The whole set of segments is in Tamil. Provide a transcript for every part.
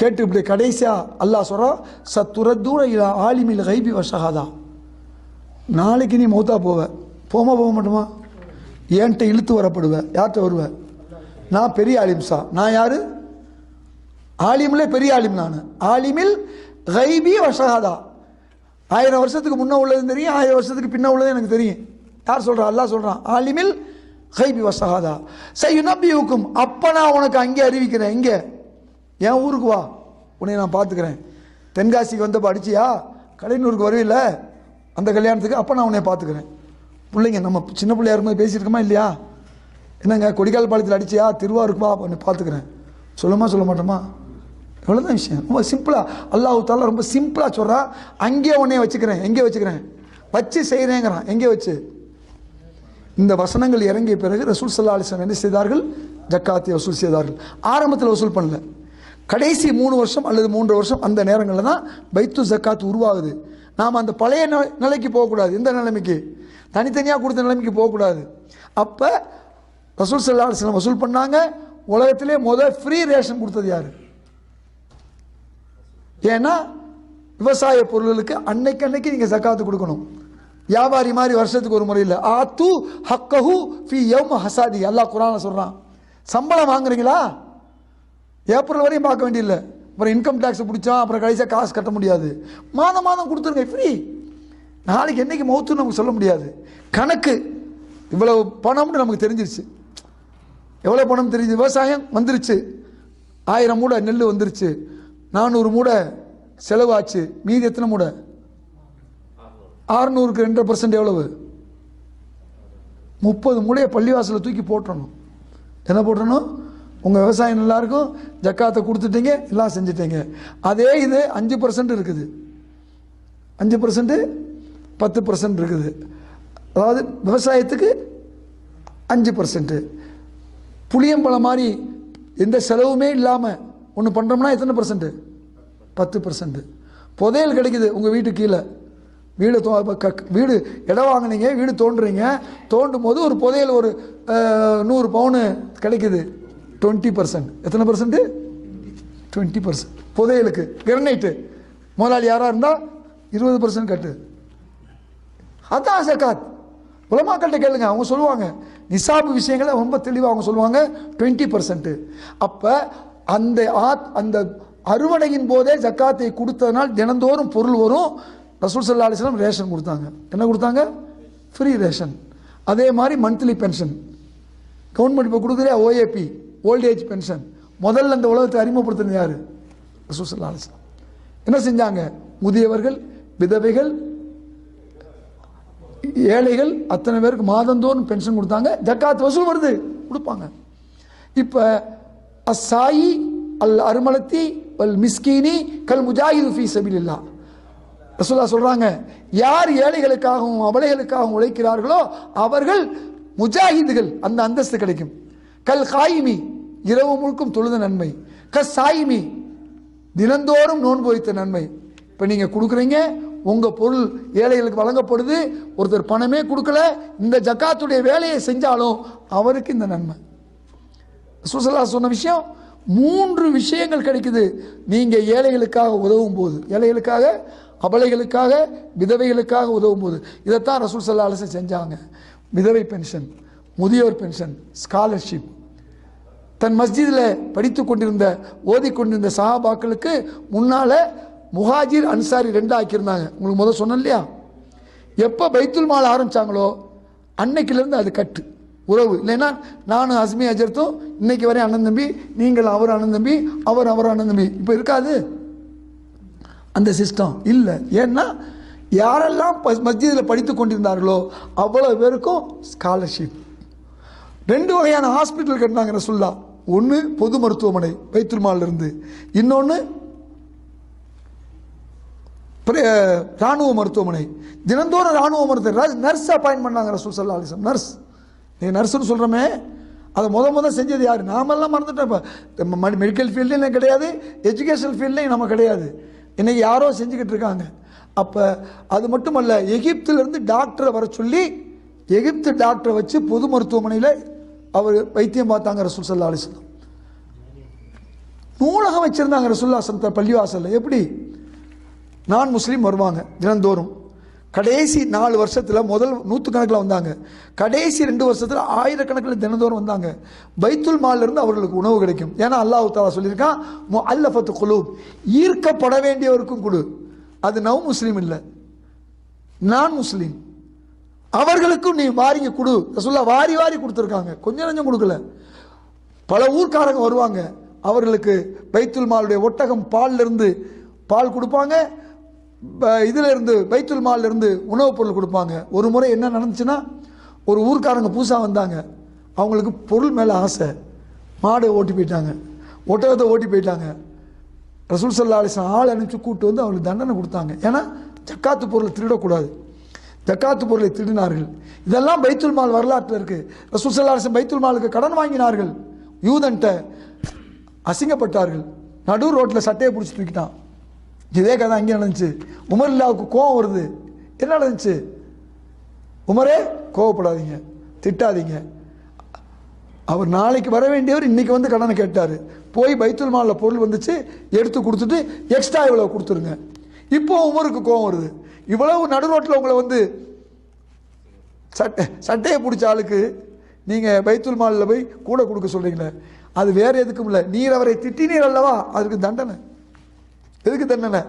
கேட்டு இப்படி கடைசியா அல்லாஹ் சொல்கிறான் சத்துரத்தூர இலா ஆலிமில் கைபி வசகாதா நாளைக்கு நீ மௌத்தா போவ. போமா போக மாட்டோமா? ஏன்ட்ட இழுத்து வரப்படுவேன் யார்கிட்ட வருவேன் நான் பெரிய ஆலிம்சா நான் யார்? ஆலிமில் பெரிய ஆலிம் நான். ஆலிமில் கைபி வசகாதா ஆயிரம் வருஷத்துக்கு முன்னே உள்ளதும் தெரியும் ஆயிரம் வருஷத்துக்கு பின்ன உள்ளது எனக்கு தெரியும். யார் சொல்கிறான் அல்லா சொல்கிறான் ஆலிமில் கைபி நம்பி செய்யுனபியுக்கும் அப்போ நான் உனக்கு அங்கே அறிவிக்கிறேன். இங்கே என் ஊருக்கு வா. உன்னை நான் பார்த்துக்கிறேன். தென்காசிக்கு வந்தப்ப படிச்சியா கலைநூருக்கு வருவில்ல? அந்த கல்யாணத்துக்கு அப்போ நான் உன்னை பார்த்துக்கிறேன். பிள்ளைங்க நம்ம சின்ன பிள்ளையா இருக்கும்போது பேசியிருக்கோமா இல்லையா? என்னங்க கொடிக்கால் பாலத்தில் அடிச்சியா? திருவாரூருக்கு வா உன்னை பார்த்துக்கிறேன். சொல்லுமா சொல்ல மாட்டோமா? எவ்வளோதான் விஷயம். ரொம்ப சிம்பிளாக அல்லாஹ் தால ரொம்ப சிம்பிளாக சொல்கிறா அங்கேயே உன்னைய வச்சுக்கிறேன். எங்கே வச்சுக்கிறேன்? வச்சு செய்கிறேங்கிறான் எங்கே வச்சு? இந்த வசனங்கள் இறங்கிய பிறகு ரசூல் சல்லா அலிஸ்லாம் என்ன செய்தார்கள்? ஜக்காத்தை வசூல் செய்தார்கள். ஆரம்பத்தில் வசூல் பண்ணல. கடைசி மூணு வருஷம் அல்லது மூன்று வருஷம் அந்த நேரங்களில் தான் பைத்து ஜக்காத் உருவாகுது. நாம் அந்த பழைய நிலைக்கு போகக்கூடாது. இந்த நிலைமைக்கு? தனித்தனியாக கொடுத்த நிலைமைக்கு போகக்கூடாது. அப்போ ரசூல் சல்லா அலிஸ்லாம் வசூல் பண்ணாங்க. உலகத்திலே முதல் ஃப்ரீ ரேஷன் கொடுத்தது யார்? ஏன்னா விவசாய பொருள்களுக்கு அன்னைக்கு அன்னைக்கு நீங்கள் ஜக்காத்து கொடுக்கணும். வியாபாரி மாதிரி வருஷத்துக்கு ஒரு முறை இல்லை. ஆத்து ஹக்கஹு ஃபி யௌம ஹசாதி. அல்லாஹ் குரான சொல்கிறான் சம்பளம் வாங்குறீங்களா? ஏப்ரல் வரையும் பார்க்க வேண்டியதில்லை அப்புறம் இன்கம் டேக்ஸ் பிடிச்சா அப்புறம் கடைசியாக காசு கட்ட முடியாது. மாதம் மாதம் கொடுத்துருங்க ஃப்ரீ நாளைக்கு என்றைக்கு மௌத்துன்னு நமக்கு சொல்ல முடியாது. கணக்கு இவ்வளவு பணம்னு நமக்கு தெரிஞ்சிருச்சு. எவ்வளோ பணம் தெரிஞ்சு விவசாயம் வந்துருச்சு. ஆயிரம் மூடை நெல் வந்துருச்சு. நானூறு மூடை செலவாச்சு மீதி எத்தனை மூடை? ஆறுநூறுக்கு ரெண்டரை பர்சன்ட் எவ்வளவு? முப்பது மூடையை பள்ளிவாசலில் தூக்கி போட்டுறணும். என்ன போட்டுறணும்? உங்கள் விவசாயம் எல்லாருக்கும் ஜக்காத்தை கொடுத்துட்டீங்க எல்லாம் செஞ்சுட்டீங்க. அதே இது அஞ்சு பர்சன்ட் இருக்குது. அஞ்சு பர்சன்ட்டு பத்து பர்சன்ட் இருக்குது. அதாவது விவசாயத்துக்கு அஞ்சு பர்சன்ட்டு புளியம்பழம் மாதிரி எந்த செலவுமே இல்லாமல் ஒன்று பண்ணுறோம்னா எத்தனை பர்சன்ட் பத்து பர்சன்ட் புதையல் கிடைக்குது உங்கள் வீட்டு கீழே. வீடு தோ க- வீடு இடம் வாங்குனீங்க வீடு தோண்டுறீங்க தோண்டும் போது ஒரு புதையல் ஒரு நூறு பவுனு கிடைக்குது. டுவெண்ட்டி பர்சன்ட் எத்தனை பர்சன்ட் டுவெண்ட்டி பர்சன்ட் புதையலுக்கு. கிரனைட்டு முதலாளி யாராக இருந்தால் இருபது பர்சன்ட் கட்டு. அதான் ஜக்காத் உலமாக்கள்கிட்ட கேளுங்க. அவங்க சொல்லுவாங்க. நிசாபு விஷயங்களை ரொம்ப தெளிவாக அவங்க சொல்லுவாங்க. டுவெண்ட்டி பர்சன்ட் அப்போ அந்த ஆத் அந்த அறுவடையின் போதே ஜக்காத்தை கொடுத்ததுனால் தினந்தோறும் பொருள் வரும். ரசூல் சல்லா அலிஸ்லாம் ரேஷன் கொடுத்தாங்க. என்ன கொடுத்தாங்க? ஃப்ரீ ரேஷன் அதே மாதிரி மந்த்லி பென்ஷன் கவர்மெண்ட் இப்போ கொடுக்குற ஓஏபி ஓல்ட் ஏஜ் பென்ஷன் முதல்ல இந்த உலகத்தை அறிமுகப்படுத்துனது யார்? ரசூல் அலிஸ்லாம் என்ன செஞ்சாங்க? முதியவர்கள் விதவைகள் ஏழைகள் அத்தனை பேருக்கு மாதந்தோறும் பென்ஷன் கொடுத்தாங்க. ஜக்காத் வசூல் வருது. கொடுப்பாங்க. இப்போ அசாயி அல் அருமலத்தி அல் மிஸ்கீனி கல் முஜாஹிது ஃபீ சபிலில்லா ரசூல்லா சொல்கிறாங்க யார் ஏழைகளுக்காகவும் அபலைகளுக்காகவும் உழைக்கிறார்களோ அவர்கள் முஜாஹிதுகள் அந்த அந்தஸ்து கிடைக்கும். கல் காயிமி இரவு முழுக்கும் தொழுத நன்மை. க சாயிமி தினந்தோறும் நோன்பு வைத்த நன்மை. இப்போ நீங்கள் கொடுக்குறீங்க உங்கள் பொருள் ஏழைகளுக்கு வழங்கப்படுது ஒருத்தர் பணமே கொடுக்கல இந்த ஜக்காத்துடைய வேலையை செஞ்சாலும் அவருக்கு இந்த நன்மை. சுசலா சொன்ன விஷயம் மூன்று விஷயங்கள் கிடைக்குது. நீங்கள் ஏழைகளுக்காக உதவும் போது ஏழைகளுக்காக அபலைகளுக்காக விதவைகளுக்காக உதவும் போது இதைத்தான் ரசூல் சல்லா செஞ்சாங்க. விதவை பென்ஷன் முதியோர் பென்ஷன் ஸ்காலர்ஷிப் தன் மஸ்ஜிதில் படித்து கொண்டிருந்த ஓதிக்கொண்டிருந்த சஹாபாக்களுக்கு முன்னால் முஹாஜிர் அன்சாரி ரெண்டு ஆக்கியிருந்தாங்க உங்களுக்கு முதல் சொன்னேன் இல்லையா? எப்போ பைத்துல் மால் ஆரம்பிச்சாங்களோ அன்னைக்கிலேருந்து அது கட்டு உறவு. இல்லைன்னா நானும் அஸ்மி அஜர்த்தும் இன்னைக்கு வரை அண்ணன் தம்பி நீங்கள் அவர் அண்ணன் தம்பி அவர் அவர் அண்ணன் தம்பி. இப்போ இருக்காது. அந்த சிஸ்டம் இல்லை. ஏன்னா யாரெல்லாம் மஸ்ஜிதில் படித்து கொண்டிருந்தார்களோ அவ்வளோ பேருக்கும் ஸ்காலர்ஷிப் ரெண்டு வகையான ஹாஸ்பிட்டல் கட்டினாங்க ரசுல்லா ஒன்று பொது மருத்துவமனை பைத்துல் இன்னொன்று ராணுவ மருத்துவமனை. தினந்தோறும் ராணுவ மருத்துவ நர்ஸ் அப்பாயின் பண்ணாங்க ரசூல் சல்லா நர்ஸ். நீ நர்ஸ்னு சொல்கிறோமே அதை முத முத செஞ்சது யார்? நாமெல்லாம் மறந்துட்டோம் இப்போ. மெடிக்கல் ஃபீல்ட்லையும் கிடையாது எஜுகேஷன் ஃபீல்ட்லையும் நம்ம கிடையாது. இன்னைக்கு யாரோ செஞ்சுக்கிட்டு இருக்காங்க. அப்போ அது மட்டுமல்ல எகிப்திலிருந்து டாக்டரை வர சொல்லி எகிப்து டாக்டரை வச்சு பொது மருத்துவமனையில் அவர் வைத்தியம் பார்த்தாங்க ரசூல் சல்லா அலிஸ்லாம் நூலகம் வச்சுருந்தாங்க ரசுல்லா சந்த பள்ளிவாசலில். எப்படி? நான் முஸ்லீம் வருவாங்க தினந்தோறும். கடைசி நாலு வருஷத்தில் முதல் நூற்றுக்கணக்கில் வந்தாங்க. கடைசி ரெண்டு வருஷத்தில் ஆயிரக்கணக்கில் தினந்தோறும் வந்தாங்க. பைத்துல் மால்ல இருந்து அவர்களுக்கு உணவு கிடைக்கும். ஏன்னா அல்லாஹ் தாலா சொல்லியிருக்கான் மு அல்லஃபத்து குழு ஈர்க்கப்பட வேண்டியவருக்கும் கொடு. அது நவ் முஸ்லீம் இல்லை. நான் முஸ்லீம். அவர்களுக்கும் நீ வாரிங்க கொடு. ரசுல்லா வாரி வாரி கொடுத்துருக்காங்க. கொஞ்சம் கொஞ்சம் கொடுக்கல. பல ஊர்க்காரங்க வருவாங்க. அவர்களுக்கு பைத்துல் மாலுடைய ஒட்டகம் பால்ல இருந்து பால் கொடுப்பாங்க. ப- இதுல இருந்து பைத்துல் மால்ல இருந்து உணவுப் பொருள் கொடுப்பாங்க. ஒரு முறை என்ன நடந்துச்சுன்னா ஒரு ஊர்க்காரங்க புதுசாக வந்தாங்க. அவங்களுக்கு பொருள் மேலே ஆசை. மாடை ஓட்டி போயிட்டாங்க. ஒட்டகத்தை ஓட்டி போயிட்டாங்க. ரசூல் சல்லா அலிஸ்லாம் ஆள் அனுப்பிச்சு கூப்பிட்டு வந்து அவங்களுக்கு தண்டனை கொடுத்தாங்க. ஏன்னா ஜக்காத்து பொருளை திருடக்கூடாது. ஜக்காத்து பொருளை திருடினார்கள். இதெல்லாம் பைத்துல் மால் வரலாற்றில் இருக்குது ரசூல் சல்லா பைத்துல் மாலுக்கு கடன் வாங்கினார்கள். யூதன்ட்ட அசிங்கப்பட்டார்கள். நடு ரோட்டில் சட்டையை பிடிச்சி தூக்கிட்டான். இதே கதை அங்கே நடந்துச்சு. உமர் இல்லாவுக்கு கோவம் வருது. என்ன நடந்துச்சு? உமரே கோவப்படாதீங்க. திட்டாதீங்க. அவர் நாளைக்கு வர வேண்டியவர் இன்னைக்கு வந்து கடனை கேட்டார். போய் பைத்துல் மாலில் பொருள் வந்துச்சு எடுத்து கொடுத்துட்டு எக்ஸ்ட்ரா இவ்வளோ கொடுத்துருங்க. இப்போ உமருக்கு கோவம் வருது. இவ்வளவு நடு ரோட்டில் உங்களை வந்து சட்டை சட்டையை பிடிச்ச ஆளுக்கு நீங்கள் பைத்துல் மாலில் போய் கூட கொடுக்க சொல்கிறீங்களே அது வேறு எதுக்கும் இல்லை. நீர் அவரை திட்டினீர் அல்லவா? அதுக்கு தண்டனை. எதுக்கு தண்டனை?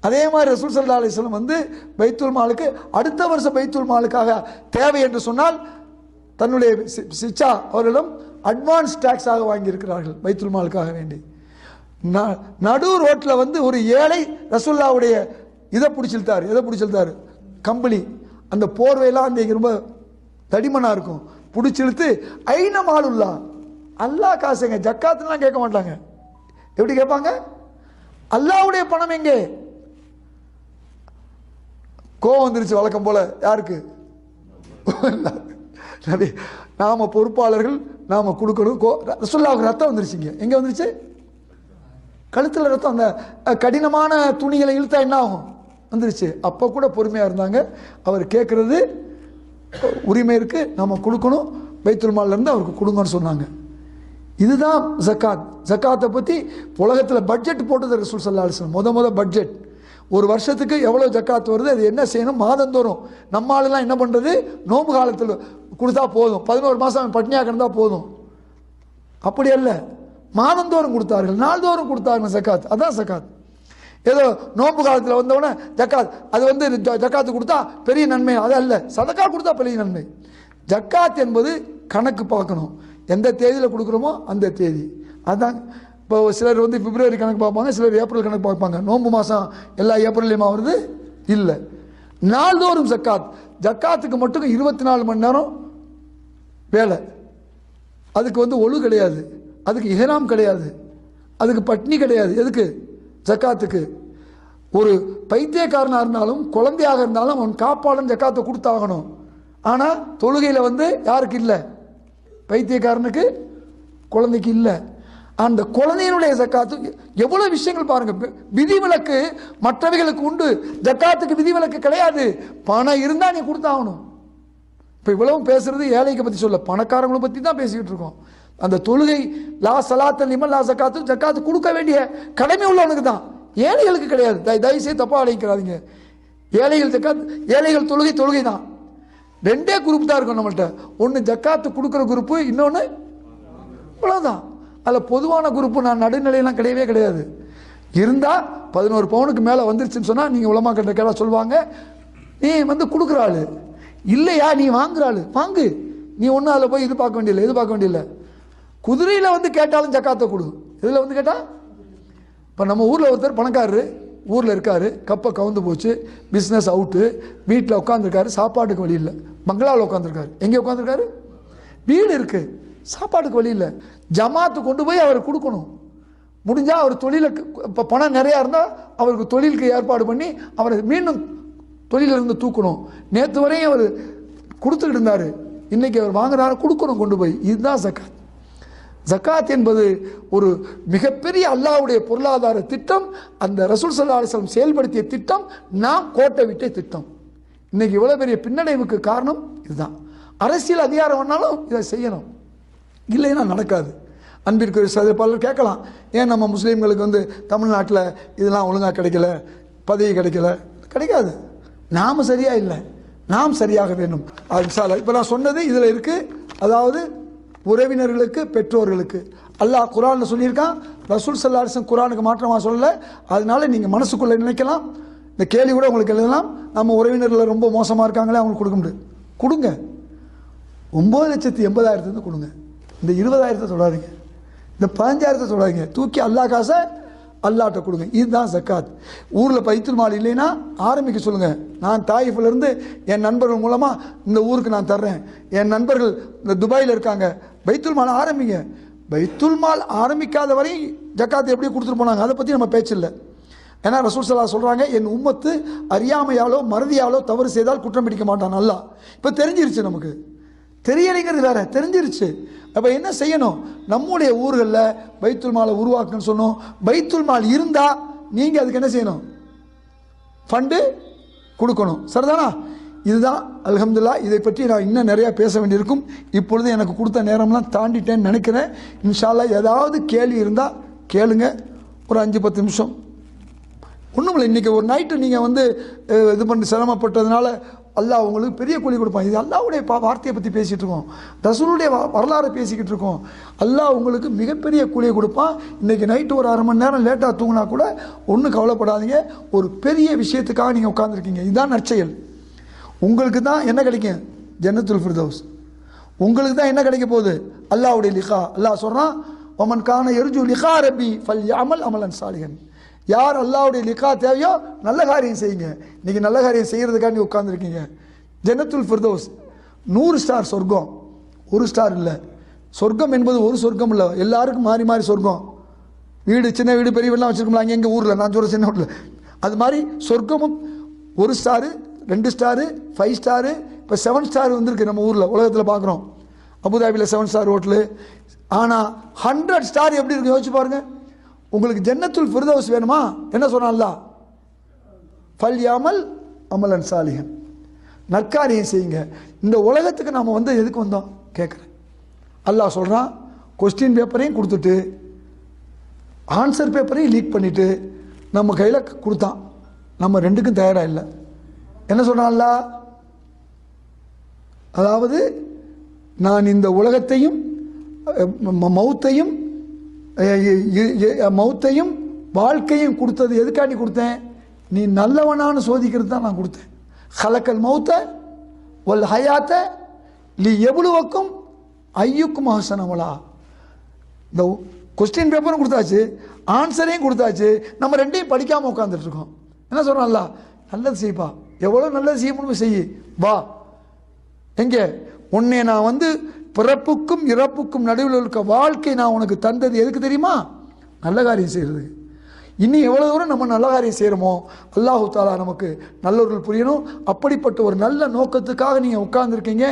அதே மாதிரி ரசூல் சல்லா அலிஸ்லம் வந்து பைத்துல் மாலுக்கு அடுத்த வருஷம் பைத்துல் மாலுக்காக தேவை என்று சொன்னால் தன்னுடைய சி- சிச்சா அவர்களிடம் அட்வான்ஸ் டேக்ஸாக வாங்கியிருக்கிறார்கள் பைத்துல் மாலுக்காக வேண்டி. ந- நடு ரோட்டில் வந்து ஒரு ஏழை ரசுல்லாவுடைய இதை பிடிச்சிருத்தாரு எதை பிடிச்சிருத்தாரு கம்பளி அந்த போர்வையெல்லாம் அந்த ரொம்ப தடிமனாக இருக்கும். பிடிச்சிழுத்து ஐன மாலுல்லா. அல்லாஹ் காசுங்க ஜக்காத்துலாம் கேட்க மாட்டாங்க. எப்படி கேட்பாங்க? அல்லாவுடைய பணம் எங்கே? கோவம் வந்துருச்சு வழக்கம் போல. யாருக்கு? நாம் பொறுப்பாளர்கள் நாம் கொடுக்கணும். கோ ரசுல்லாவுக்கு ரத்தம் வந்துருச்சுங்க எங்கே வந்துருச்சு? கழுத்தில் ரத்தம் அந்த கடினமான துணிகளை இழுத்தா என்ன ஆகும்? வந்துருச்சு. அப்போ கூட பொறுமையாக இருந்தாங்க. அவர் கேட்குறது உரிமை இருக்கு. நம்ம கொடுக்கணும். பைத்துல்மாலேருந்து அவருக்கு கொடுங்கன்னு சொன்னாங்க. இதுதான் ஜக்காத். ஜக்காத்தை பற்றி உலகத்தில் பட்ஜெட் போட்டது ரசூல் சல்லா அலிஸ்லாம் முத முத பட்ஜெட் ஒரு வருஷத்துக்கு எவ்வளோ ஜக்காத் வருது? அது என்ன செய்யணும்? மாதந்தோறும். நம்ம ஆளுலாம் என்ன பண்ணுறது நோம்பு காலத்தில் கொடுத்தா போதும். பதினோரு மாதம் பட்னியாக கிடந்தா போதும். அப்படி அல்ல. மாதந்தோறும் கொடுத்தார்கள். நாள்தோறும் கொடுத்தார்கள் ஜக்காத். அதான் ஜக்காத். ஏதோ நோன்பு காலத்தில் வந்தவுடனே ஜக்காத் அது வந்து ஜக்காத்து கொடுத்தா பெரிய நன்மை. அது அல்ல. சதக்கா கொடுத்தா பெரிய நன்மை. ஜக்காத் என்பது கணக்கு பார்க்கணும். எந்த தேதியில் கொடுக்குறோமோ அந்த தேதி. அதுதான் இப்போ சிலர் வந்து பிப்ரவரி கணக்கு பார்ப்பாங்க சிலர் ஏப்ரல் கணக்கு பார்ப்பாங்க. நோன்பு மாதம் எல்லா ஏப்ரல்லையுமா வருது? இல்லை. நாள்தோறும் ஜக்காத். ஜக்காத்துக்கு மட்டும் இருபத்தி நாலு மணி நேரம் வேலை. அதுக்கு வந்து ஒழு கிடையாது. அதுக்கு இஹராம் கிடையாது. அதுக்கு பட்னி கிடையாது. எதுக்கு? ஜக்காத்துக்கு. ஒரு பைத்தியக்காரனாக இருந்தாலும் குழந்தையாக இருந்தாலும் அவன் காப்பாளன் ஜக்காத்தை கொடுத்தாகணும். ஆனால் தொழுகையில் வந்து யாருக்கு இல்லை? பைத்தியக்காரனுக்கு குழந்தைக்கு இல்லை. அந்த குழந்தையினுடைய ஜக்காத்து எவ்வளோ விஷயங்கள் பாருங்கள் விதிவிலக்கு மற்றவைகளுக்கு உண்டு. ஜக்காத்துக்கு விதிவிலக்கு கிடையாது. பணம் இருந்தால் நீ கொடுத்தாகணும். இப்போ இவ்வளவும் பேசுறது ஏழைக்கு பற்றி சொல்ல பணக்காரங்களை பற்றி தான் பேசிக்கிட்டு இருக்கோம். அந்த தொழுகை லா சலாத்த லிமன் லா சக்காத்து ஜக்காத்து கொடுக்க வேண்டிய கடமை உள்ளவனுக்கு தான். ஏழைகளுக்கு கிடையாது. தய- தயவு செய்து தப்பாக அழைக்கிறாதீங்க. ஏழைகள் ஜக்காத் ஏழைகள் தொழுகை தொழுகை தான். ரெண்டே குரூப் தான் இருக்கும் நம்மள்கிட்ட ஒன்று ஜக்காத்து கொடுக்குற குரூப்பு இன்னொன்று இவ்வளோதான் அதில் பொதுவான குரூப்பு நான் நடுநிலையெல்லாம் கிடையவே கிடையாது. இருந்தால் பதினோரு பவுனுக்கு மேலே வந்துருச்சுன்னு சொன்னால் நீங்கள் உலமா கட்ட கேட்டால் சொல்லுவாங்க நீ வந்து கொடுக்குற ஆளு. இல்லையா? நீ வாங்குற ஆள். வாங்கு. நீ ஒன்றும் அதில் போய் இது பார்க்க வேண்டியதில்லை இது பார்க்க வேண்டியதில்லை. குதிரையில் வந்து கேட்டாலும் ஜக்காத்தை கொடு. இதில் வந்து கேட்டால் இப்போ நம்ம ஊரில் ஒருத்தர் பணக்காரரு ஊரில் இருக்கார் கப்பை கவுந்து போச்சு பிஸ்னஸ் அவுட்டு வீட்டில் உட்காந்துருக்காரு சாப்பாட்டுக்கு வழி இல்லை. பங்களாவில் உட்காந்துருக்காரு எங்கே உட்காந்துருக்காரு வீடு இருக்குது சாப்பாட்டுக்கு வழி இல்லை. ஜமாத்து கொண்டு போய் அவர் கொடுக்கணும். முடிஞ்சால் அவர் தொழிலுக்கு இப்போ பணம் நிறையா இருந்தால் அவருக்கு தொழிலுக்கு ஏற்பாடு பண்ணி அவரை மீண்டும் தொழிலிருந்து தூக்கணும். நேற்று வரையும் அவர் கொடுத்துக்கிட்டு இருந்தார். இன்றைக்கி அவர் வாங்குறாரு கொடுக்கணும் கொண்டு போய். இதுதான் ஜக்காத் ஜக்காத் என்பது ஒரு மிகப்பெரிய அல்லாஹ்வுடைய பொருளாதார திட்டம் அந்த ரசூல் சல்லா அலிஸ்லாம் செயல்படுத்திய திட்டம் நாம் கோட்டை விட்ட திட்டம். இன்னைக்கு இவ்வளோ பெரிய பின்னடைவுக்கு காரணம் இதுதான். அரசியல் அதிகாரம் வேணாலும் இதை செய்யணும். இல்லைன்னா நடக்காது. அன்பிற்கு சில பலர் கேட்கலாம். ஏன் நம்ம முஸ்லீம்களுக்கு வந்து தமிழ்நாட்டில் இதெல்லாம் ஒழுங்காக கிடைக்கல பதவி கிடைக்கல? கிடைக்காது. நாம் சரியாக இல்லை. நாம் சரியாக வேணும் அது இப்போ நான் சொன்னது இதில் இருக்குது அதாவது உறவினர்களுக்கு பெற்றோர்களுக்கு. அல்லாஹ் குரானில் சொல்லியிருக்கான் ரசூல் சல்லாரிசன் குரானுக்கு மாற்றமாக சொல்லலை. அதனால நீங்கள் மனசுக்குள்ளே நினைக்கலாம். இந்த கேள்வி கூட உங்களுக்கு எழுதலாம். நம்ம உறவினர்கள் ரொம்ப மோசமாக இருக்காங்களே அவங்களுக்கு கொடுக்க முடியும் கொடுங்க. ஒம்பது லட்சத்தி எண்பதாயிரத்துலேருந்து கொடுங்க. இந்த இருபதாயிரத்தை தொடாதீங்க. இந்த பதினஞ்சாயிரத்தை தொடாதீங்க. தூக்கி அல்லா காசை அல்லாட்ட கொடுங்க. இதுதான் ஜக்காத். ஊரில் பைத்துல் மால் இல்லைன்னா ஆரம்பிக்க சொல்லுங்கள் நான் தாயிஃபிலிருந்து என் நண்பர்கள் மூலமாக இந்த ஊருக்கு நான் தர்றேன். என் நண்பர்கள் இந்த துபாயில் இருக்காங்க. பைத்துல் மால் ஆரம்பிங்க. பைத்துல் மால் ஆரம்பிக்காத வரை ஜக்காத்து எப்படி கொடுத்துட்டு போனாங்க. அதை பற்றி நம்ம பேச்சில்லை. ஏன்னா ரசூல் சல்லா சொல்கிறாங்க என் உம்மத்து அறியாமையாலோ மறதியாலோ தவறு செய்தால் குற்றம் பிடிக்க மாட்டான் நல்லா இப்போ தெரிஞ்சிருச்சு நமக்கு. தெரியலைங்கிறது வேற தெரிஞ்சிருச்சு. அப்போ என்ன செய்யணும்? நம்முடைய ஊர்களில் பைத்துல் மாலை உருவாக்குன்னு சொன்னோம். பைத்துல் மால் இருந்தால் நீங்கள் அதுக்கு என்ன செய்யணும்? ஃபண்டு கொடுக்கணும். சரிதானா? இதுதான் அலகம்துல்லா இதை பற்றி நான் இன்னும் நிறையா பேச வேண்டியிருக்கும். இப்பொழுது எனக்கு கொடுத்த நேரம்லாம் தாண்டிட்டேன்னு நினைக்கிறேன். இன்ஷால்லா ஏதாவது கேள்வி இருந்தால் கேளுங்க. ஒரு அஞ்சு பத்து நிமிஷம். ஒன்றும் இல்லை இன்றைக்கி ஒரு நைட்டு நீங்கள் வந்து இது பண்ணி சிரமப்பட்டதுனால அல்லாஹ் உங்களுக்கு பெரிய கூலி கொடுப்பான். இது அல்லாவுடைய பா வார்த்தையை பற்றி பேசிகிட்டு இருக்கோம். ரசூலுடைய வரலாறு வரலாறை பேசிக்கிட்டு இருக்கோம். அல்லாஹ் உங்களுக்கு மிகப்பெரிய கூலியை கொடுப்பான். இன்றைக்கி நைட்டு ஒரு அரை மணி நேரம் லேட்டாக தூங்கினா கூட ஒன்றும் கவலைப்படாதீங்க. ஒரு பெரிய விஷயத்துக்காக நீங்கள் உட்காந்துருக்கீங்க இதுதான் நற்செயல். உங்களுக்கு தான் என்ன கிடைக்கும்? ஜன்னத்துல் ஃபிர்தௌஸ். உங்களுக்கு தான் என்ன கிடைக்க போகுது? அல்லாவுடைய லிகா. அல்லாஹ் சொல்கிறான் ஒமன் கான எரிஜு லிகா ரபி ஃபல் அமல் அமலன் சாலிகன் யார் அல்லாவுடைய லிகா தேவையோ நல்ல காரியம் செய்யுங்க. நீங்கள் நல்ல காரியம் செய்கிறதுக்காண்டி உட்காந்துருக்கீங்க ஜன்னத்துல் ஃபிர்தௌஸ் நூறு ஸ்டார் சொர்க்கம். ஒரு ஸ்டார் இல்லை. சொர்க்கம் என்பது ஒரு சொர்க்கம் இல்லை. எல்லாருக்கும் மாறி மாறி சொர்க்கம். வீடு சின்ன வீடு பெரிய வீடுலாம் வச்சுருக்கோம்ல அங்கே எங்கள் ஊரில். நான் சொல்கிற சின்ன ஊரில். அது மாதிரி சொர்க்கமும் ஒரு ஸ்டாரு ரெண்டு ஸ்டாரு ஃபைவ் ஸ்டாரு இப்போ செவன் ஸ்டார் வந்திருக்கு நம்ம ஊரில் உலகத்தில் பார்க்குறோம் அபுதாபியில் செவன் ஸ்டார் ஹோட்டலு ஆனால் ஹண்ட்ரட் ஸ்டார் எப்படி இருக்கு யோசிச்சு பாருங்கள் உங்களுக்கு ஜன்னத்துல் ஃபிர்தவுஸ் வேணுமா? என்ன சொன்னான்ல? ஃபல்யாமல் அமலன் சாலிகன் நற்காரியம் செய்யுங்க? இந்த உலகத்துக்கு நாம் வந்து எதுக்கு வந்தோம்? கேட்குறேன் அல்லாஹ் சொல்கிறான் கொஸ்டின் பேப்பரையும் கொடுத்துட்டு ஆன்சர் பேப்பரையும் லீக் பண்ணிவிட்டு நம்ம கையில் கொடுத்தான். நம்ம ரெண்டுக்கும் தயாராக இல்லை. என்ன சொன்னான்ல? அதாவது நான் இந்த உலகத்தையும் ம- மௌத்தையும் மௌத்தையும் வாழ்க்கையும் கொடுத்தது எதுக்காண்டி கொடுத்தேன்? நீ நல்லவனான்னு சோதிக்கிறது தான் நான் கொடுத்தேன். ஹலக்கல் மௌத்த ஒல் ஹயாத்த நீ எவ்வளவுக்கும் ஐயுக்கும் ஹசனவளா இந்த கொஸ்டின் பேப்பரும் கொடுத்தாச்சு ஆன்சரையும் கொடுத்தாச்சு. நம்ம ரெண்டையும் படிக்காமல் உட்காந்துட்டு இருக்கோம். என்ன சொல்கிறோம்ல நல்லது செய்ப்பா. எவ்வளோ நல்லது செய்ய முடியும் செய் வா. எங்கே? உன்னை நான் வந்து பிறப்புக்கும் இறப்புக்கும் நடுவில் இருக்க வாழ்க்கை நான் உனக்கு தந்தது எதுக்கு தெரியுமா? நல்ல காரியம் செய்கிறது இன்னும் எவ்வளோ தூரம் நம்ம நல்ல காரியம் செய்கிறோமோ அல்லாஹு தாலா நமக்கு நல்லவர்கள் புரியணும். அப்படிப்பட்ட ஒரு நல்ல நோக்கத்துக்காக நீங்கள் உட்கார்ந்துருக்கீங்க.